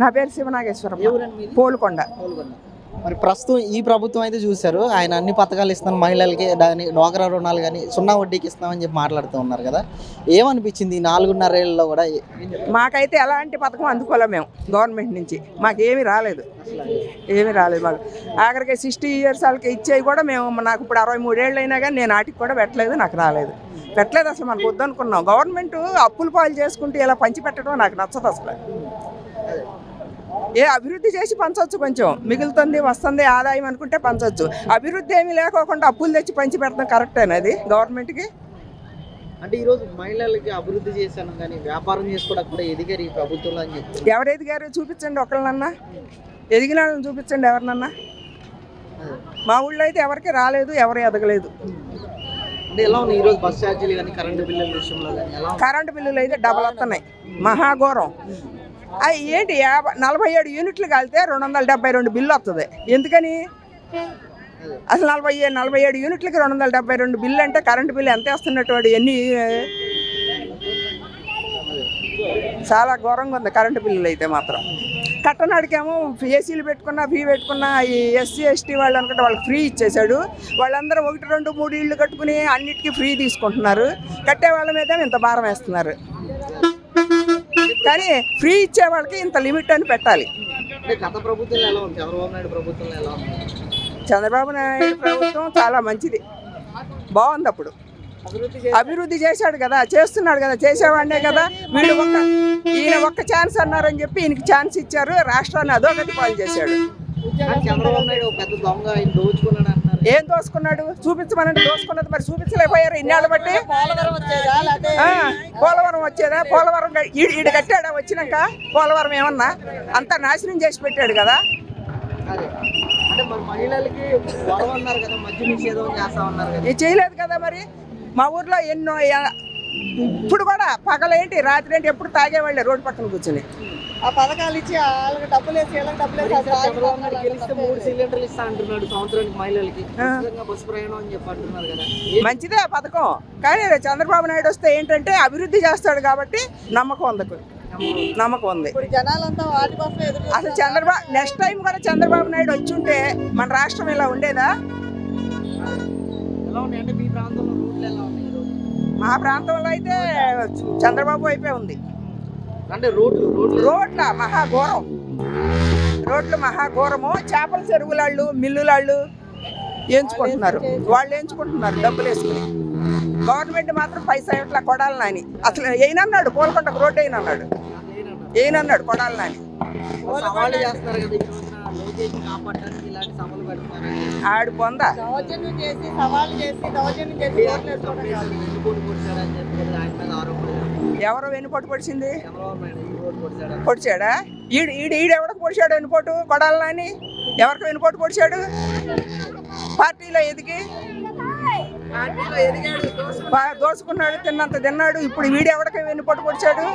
నా పేరు శివనాగేశ్వరం పోలుకొండ. మరి ప్రస్తుతం ఈ ప్రభుత్వం అయితే చూశారు ఆయన అన్ని పథకాలు ఇస్తున్నాను మహిళలకి దాని డోకరా రుణాలు కానీ సున్నా వడ్డీకి ఇస్తామని చెప్పి మాట్లాడుతూ ఉన్నారు కదా. ఏమనిపించింది ఈ నాలుగున్నరేళ్ళలో కూడా? మాకైతే ఎలాంటి పథకం అందుకోలేం మేము గవర్నమెంట్ నుంచి. మాకు ఏమీ రాలేదు. ఏమీ రాలేదు మాకు. ఆఖరికి సిక్స్టీ ఇయర్స్ వాళ్ళకి ఇచ్చేవి కూడా మేము నాకు ఇప్పుడు అరవై మూడేళ్ళు అయినా కానీ నేను ఆటికి కూడా పెట్టలేదు నాకు రాలేదు. పెట్టలేదు అసలు మనకు వద్దనుకున్నాం. గవర్నమెంట్ అప్పులు పాలు చేసుకుంటూ ఇలా పంచి పెట్టడం నాకు నచ్చదు అసలు. ఏ అభివృద్ధి చేసి పంచవచ్చు కొంచెం. మిగులుతుంది వస్తుంది ఆదాయం అనుకుంటే పంచవచ్చు అభివృద్ధి ఏమీ లేకోకుండా అప్పులు తెచ్చి పంచి పెడతాం కరెక్టేనా అది గవర్నమెంట్కి? అంటే ఈరోజు మహిళలకి అభివృద్ధి చేశాను కానీ వ్యాపారం చేసుకోవడానికి కూడా ఎదిగారు ఈ ప్రభుత్వంలో అని చెప్తున్నారు. ఎవరు ఎదిగారు? చూపించండి ఒకళ్ళనన్నా. ఎదిగిన వాళ్ళని చూపించండి ఎవరినన్నా. మా ఊళ్ళో అయితే ఎవరికి రాలేదు ఎవరు ఎదగలేదు. అంటే ఎలా ఉంది ఈరోజు బస్ ఛార్జీలు కానీ కరెంటు బిల్లుల విషయంలో కానీ ఎలా ఉంది? కరెంటు బిల్లులు అయితే డబల్ వస్తున్నాయి. మహాఘోరం ఏంటి యాభై నలభై ఏడు యూనిట్లు కలితే రెండు వందల డెబ్బై రెండు బిల్లు వస్తుంది ఎందుకని? అసలు నలభై నలభై ఏడు యూనిట్లకి రెండు వందల డెబ్బై రెండు బిల్లు అంటే కరెంటు బిల్లు ఎంత వేస్తున్నటువంటి ఎన్ని చాలా ఘోరంగా ఉంది కరెంటు బిల్లులు అయితే మాత్రం. కట్టనాడికేమో ఏసీలు పెట్టుకున్నా ఫీ పెట్టుకున్నా ఈ ఎస్సీ ఎస్టీ వాళ్ళు అనుకుంటే వాళ్ళకి ఫ్రీ ఇచ్చేశాడు. వాళ్ళందరూ ఒకటి రెండు మూడు ఇళ్ళు కట్టుకుని అన్నిటికీ ఫ్రీ తీసుకుంటున్నారు. కట్టే వాళ్ళ మీద ఇంత భారం వేస్తున్నారు. కానీ ఫ్రీ ఇచ్చే వాళ్ళకి ఇంత లిమిట్ అని పెట్టాలి. చంద్రబాబు నాయుడు ప్రభుత్వం చాలా మంచిది. బాగుంది అప్పుడు. అభివృద్ధి చేశాడు. కదా చేస్తున్నాడు కదా చేసేవాడినే కదా. వీళ్ళు ఒక్క ఈయన ఒక్క ఛాన్స్ అన్నారని చెప్పి ఈయనకి ఛాన్స్ ఇచ్చారు. రాష్ట్రాన్ని అధోగతి పాలు చేశాడు. చంద్రబాబు నాయుడు పెద్ద దొంగ ఆయన దోచుకున్నాడు ఏం దోసుకున్నాడు? చూపించమనంటే దోసుకున్నది మరి చూపించలేకపోయారు ఇన్నేళ్ళ బట్టి. పోలవరం వచ్చేదా పోలవరం ఈడు కట్టాడా వచ్చినాక? పోలవరం ఏమన్నా? అంతా నాశనం చేసి పెట్టాడు కదా. ఇది చేయలేదు కదా మరి? మా ఊర్లో ఎన్నో ఇప్పుడు కూడా పగలేంటి? రాత్రి ఏంటి ఎప్పుడు తాగేవాళ్ళే రోడ్డు పక్కన కూర్చుని? ఆ పథకాలు ఇచ్చి వాళ్ళకి డబ్బులు వేసి వీళ్ళకి డబ్బులు వేసి గెలిస్తే మూడు సిలిండర్లు ఇస్తా అంటున్నాడు సంవత్సరానికి మహిళలకి. బస్సు ప్రయాణం అని చెప్పి అంటున్నారు కదా. మంచిదే ఆ పథకం. కానీ చంద్రబాబు నాయుడు వస్తే ఏంటంటే అభివృద్ధి చేస్తాడు కాబట్టి నమ్మకం ఉంది నమ్మకం ఉంది. అసలు చంద్రబాబు నెక్స్ట్ టైం కూడా చంద్రబాబు నాయుడు వచ్చి ఉంటే మన రాష్ట్రం ఇలా ఉండేదా? ఎలా ఉన్నాయి అంటే మీ ప్రాంతంలో? మా ప్రాంతంలో అయితే చంద్రబాబు వైపే ఉంది. అంటే రోడ్లు రోడ్లు. రోడ్ల మహాఘోరం. రోడ్లు మహాఘోరము. చేపల చెరువులాళ్ళు మిల్లులాళ్ళు ఎంచుకుంటున్నారు. వాళ్ళు ఎంచుకుంటున్నారు డబ్బులు వేసుకుని. గవర్నమెంట్ మాత్రం పైసా ఇట్లా కొడాలి నాని? అసలు ఏనన్నాడు? కోలకొండకు రోడ్డు అయినన్నాడు ఏనన్నాడు కొడాలి నాని? కాపాడడానికి ఇలాంటి సభలు పెడుతున్నారు? ఆడు పొంద దౌర్జన్యం చేసి చేసి దౌర్జన్యం చేసి ఓట్లు వేసుకోవడం కాదు. వెన్నుపోటు పొడిచాడని చెప్పి కదా ఆయన మీద ఆరోపణలు ఎవరు వెన్నుపోటు పొడిచింది? చంద్రబాబు నాయుడు ఈ రోడ్డు పొడిచాడని పొడిచాడా? ఈడు ఈడు ఈడు ఎవరికి పొడిచాడు వెన్నుపోటు కొడాలి నాని ఎవరికి వెన్నుపోటు పొడిచాడు? పార్టీలో ఎదిగి? పార్టీలో ఎదిగాడు బా- దోసుకున్నాడు తిన్నంత తిన్నాడు. ఇప్పుడు వీడు ఎవరికి వెన్నుపోటు పొడిచాడు?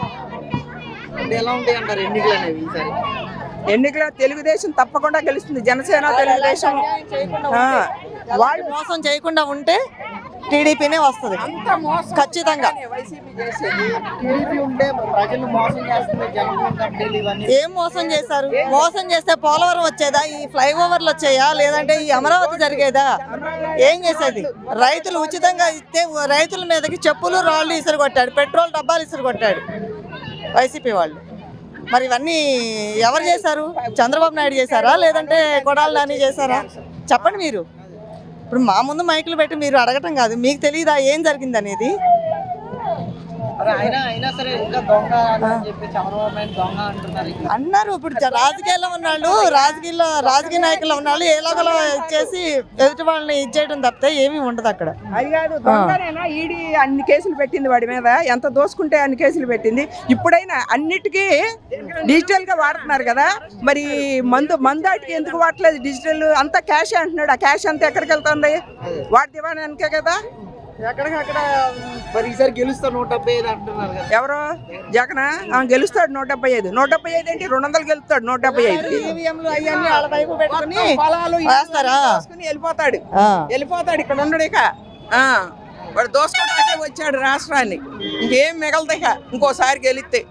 అంటే ఎలా ఉంటాయి అంటారు ఎన్నికలు అనేవి ఈసారి? ఎన్నికల తెలుగుదేశం తప్పకుండా గెలుస్తుంది. జనసేన తెలుగుదేశం. వాళ్ళు మోసం చేయకుండా ఉంటే టీడీపీనే వస్తుంది. ఖచ్చితంగా. వైసీపీ చేసేది. టీడీపీ ఉంటే ప్రజలు మోసం చేస్తుంది జగన్ కట్టేలు ఇవన్నీ. ఏం మోసం చేశారు? మోసం చేస్తే పోలవరం వచ్చేదా? ఈ ఫ్లైఓవర్లు వచ్చాయా? లేదంటే ఈ అమరావతి జరిగేదా? ఏం చేసేది? రైతులు ఉచితంగా ఇస్తే రైతుల మీదకి చెప్పులు రాళ్ళు ఇసురు కొట్టాడు. పెట్రోల్ డబ్బాలు ఇసురు కొట్టాడు వైసీపీ వాళ్ళు. మరి ఇవన్నీ ఎవరు చేశారు? చంద్రబాబు నాయుడు చేశారా? లేదంటే కొడాలి నాని చేశారా? చెప్పండి మీరు. ఇప్పుడు మా ముందు మైకులు పెట్టి మీరు అడగటం కాదు. మీకు తెలియదా ఏం జరిగింది అనేది అన్నారు ఇప్పుడు రాజకీయాల్లో ఉన్నాళ్ళు రాజకీయాల్లో రాజకీయ నాయకుల్లో ఉన్నాళ్ళు ఎలాగోలా ఇచ్చేసి ఎదుటి వాళ్ళని ఇచ్చేయడం తప్పితే ఏమీ ఉండదు అక్కడ. అది కాదు దొంగనేనా? ఈడీ అన్ని కేసులు పెట్టింది వాడి మీద. ఎంత దోసుకుంటే అన్ని కేసులు పెట్టింది. ఇప్పుడైనా అన్నిటికీ డిజిటల్గా వాడుతున్నారు కదా. మరి మందు మందాటికి ఎందుకు వాడట్లేదు? డిజిటల్ అంతా క్యాష్ అంటున్నాడు. ఆ క్యాష్ అంతా ఎక్కడికి వెళ్తుంది? వాడి దివాణానికే కదా. ఎక్కడికక్కడ మరి ఈసారి గెలుస్తా నూట డెబ్బై ఐదు అంటున్నారు కదా. ఎవరు? జగన్? గెలుస్తాడు నూట డెబ్బై ఐదు. నూట డెబ్బై ఐదు ఏంటి? రెండు వందలు గెలుస్తాడు నూట డెబ్బై ఐదు. ఈవీఎంలు అవన్నీ వాళ్ళ వైపు పెట్టుకుని పొలాలు ఇల్లు వేస్తారా? దోసుకుని వెళ్ళిపోతాడు. వెళ్ళిపోతాడు ఇక్కడ ఉండడు ఇక. ఆ, వాడు దోసుకోవడానికే వచ్చాడు రాష్ట్రాన్ని. ఇంకేం మిగలదు ఇక. ఇంకోసారి గెలిస్తే.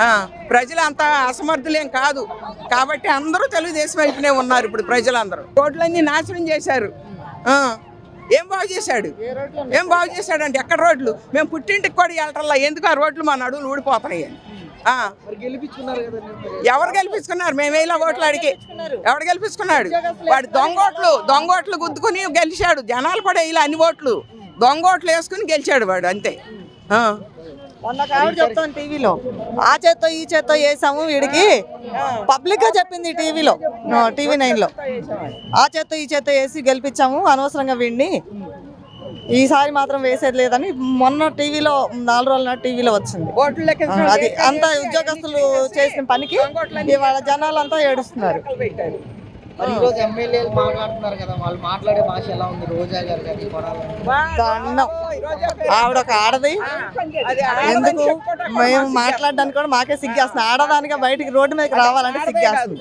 ఆ, ప్రజలు అంత అసమర్థులేం కాదు. కాబట్టి అందరూ తెలుగుదేశం వైపునే ఉన్నారు ఇప్పుడు ప్రజలందరూ. రోడ్లన్నీ నాశనం చేశారు. ఆ, ఏం బాగు చేశాడు? ఏం బాగు చేశాడు అంటే ఎక్కడ రోడ్లు? మేము పుట్టింటికి కూడా వెళ్ళటల్లా ఎందుకు ఆ రోడ్లు మా నడువులు ఊడిపోతున్నాయి? కదా ఎవరు గెలిపించుకున్నారు? మేము వేల ఓట్లు అడిగి ఎవడు గెలిపించుకున్నాడు? వాడు దొంగోట్లు దొంగోట్లు గుద్దుకుని గెలిచాడు. జనాలు కూడా ఇలా అన్ని ఓట్లు దొంగోట్లు వేసుకుని గెలిచాడు వాడు అంతే. మొన్న కావిడ చెప్తాను టీవీలో. ఆ చేత్తో ఈ చేత్తో వేసాము వీడికి. పబ్లిక్గా చెప్పింది టీవీలో. టీవీ నైన్లో ఆ చేత్తో ఈ చేత్తో వేసి గెలిపించాము అనవసరంగా వీడిని. ఈసారి మాత్రం వేసేది లేదని మొన్న టీవీలో నాలుగు రోజుల టీవీలో వచ్చింది. అది అంత ఉద్యోగస్తులు చేసిన పనికి ఇవాళ జనాలు అంతా ఏడుస్తున్నారు. మరి ఈ రోజు ఎమ్మెల్యేలు మాట్లాడుతున్నారు కదా వాళ్ళు మాట్లాడే భాష ఎలా ఉంది? రోజా గారు కానీ కొడాలి దండం ఆవిడ ఒక ఆడది. ఎందుకు మేము మాట్లాడడానికి కూడా మాకే సిగ్గేస్తుంది. ఆడదానిగా బయటికి రోడ్డు మీదకి రావాలంటే సిగ్గేస్తుంది.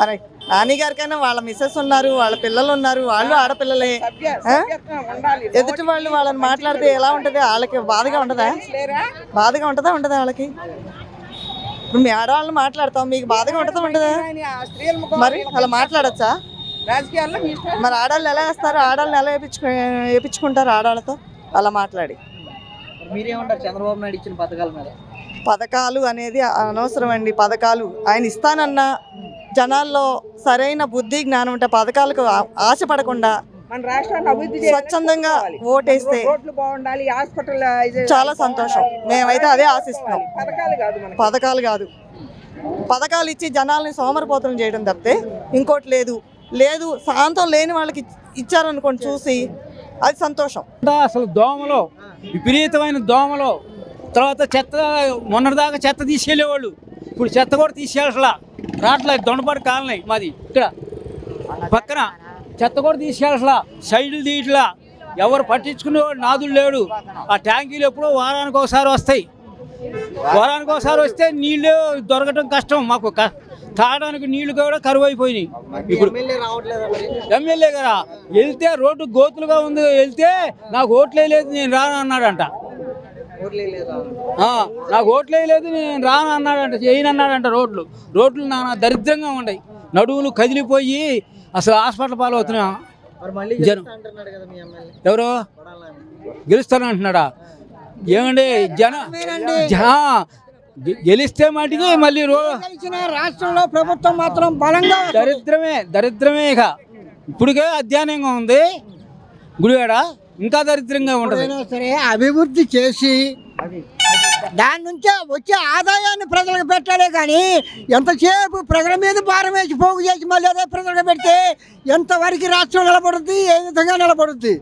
మరి నాని గారికైనా వాళ్ళ మిస్సెస్ ఉన్నారు వాళ్ళ పిల్లలు ఉన్నారు వాళ్ళు ఆడపిల్లలే? ఎదుటి వాళ్ళు వాళ్ళని మాట్లాడితే ఎలా ఉంటది? వాళ్ళకి బాధగా ఉంటదా? బాధగా ఉంటదా? ఉంటదా వాళ్ళకి? ఇప్పుడు మీ ఆడవాళ్ళని మాట్లాడతాం మీకు బాధగా ఉంటదా ఉంటదా? మరి అలా మాట్లాడచ్చా? రాజకీయాల్లో. మరి ఆడవాళ్ళు ఎలా వేస్తారు? ఆడవాళ్ళని ఎలా వేపించుకు వేపించుకుంటారు ఆడవాళ్ళతో? అలా మాట్లాడి. మరి మీరేమంటారు? చంద్రబాబు నాయుడు ఇచ్చిన పథకాల మీద? పథకాలు అనేది అనవసరం అండి పథకాలు ఆయన ఇస్తానన్న జనాల్లో సరైన బుద్ధి జ్ఞానం ఉంటే పథకాలకు ఆశపడకుండా మన రాష్ట్రాన్ని అభివృద్ధి. స్వచ్ఛందంగా ఓటేస్తే రోడ్లు బాగుండాలి హాస్పిటల్ ఇది చాలా సంతోషం. మేమైతే అదే ఆశిస్తున్నాం. పథకాలు కాదు మనకి. పథకాలు కాదు. పథకాలు ఇచ్చి జనాల్ని సోమరిపోతులు చేయడం తప్పితే ఇంకోటి లేదు. లేదు శాంతం లేని వాళ్ళకి ఇచ్చారనుకోండి చూసి అది సంతోషం. అంతా అసలు దోమలు విపరీతమైన దోమలు తర్వాత చెత్త మొన్నటిదాకా చెత్త తీసుకెళ్ళేవాళ్ళు ఇప్పుడు చెత్త కూడా తీసుకెళ్ళట్లా రావట్లేదు దొండపాటి కాలనీ మాది. ఇక్కడ పక్కన చెత్త కూడా తీసుకెళ్ళట్లా సైడ్లు తీయట్లా. ఎవరు పట్టించుకునేవాడు నాదుడు లేడు. ఆ ట్యాంకీలు ఎప్పుడో వారానికి ఒకసారి వస్తాయి. వారానికి ఒకసారి వస్తే నీళ్ళు దొరకటం కష్టం. మాకు తాగడానికి నీళ్ళు కూడా కరువు అయిపోయినాయి ఇప్పుడు ఎమ్మెల్యే కదా వెళ్తే రోడ్డు గోతులుగా ఉంది. వెళ్తే నాకు ఓట్లే లేదు నేను రాను అన్నాడంట. నాకు ఓట్లే నేను రాను అన్నాడంట చేయను అన్నాడంట రోడ్లు. రోడ్లు నానా దరిద్రంగా ఉన్నాయి నడువులు కదిలిపోయి అసలు హాస్పిటల్ పాలు అవుతున్నా మరి మళ్ళీ జనం. గెలుస్తా అంటున్నాడు కదా మీ ఎమ్మెల్యే. ఎవరు. గెలుస్తానంటున్నాడా ఏమండి జన గెలిస్తే మటుకి మళ్ళీ రాష్ట్రంలో ప్రభుత్వం మాత్రం బలంగా దరిద్రమే దరిద్రమే ఇక. ఇప్పటికే అధ్యయనంగా ఉంది. గుడివాడ ఇంకా దరిద్రంగా ఉంటుంది. సరే అభివృద్ధి చేసి దాని నుంచే వచ్చే ఆదాయాన్ని ప్రజలకు పెట్టాలే కానీ ఎంతసేపు ప్రజల మీద భారం వేసి పోగు చేసి మళ్ళీ అదే ప్రజలకు పెడితే ఎంతవరకు రాష్ట్రం నిలబడుద్ది ఏ విధంగా నిలబడుద్ది?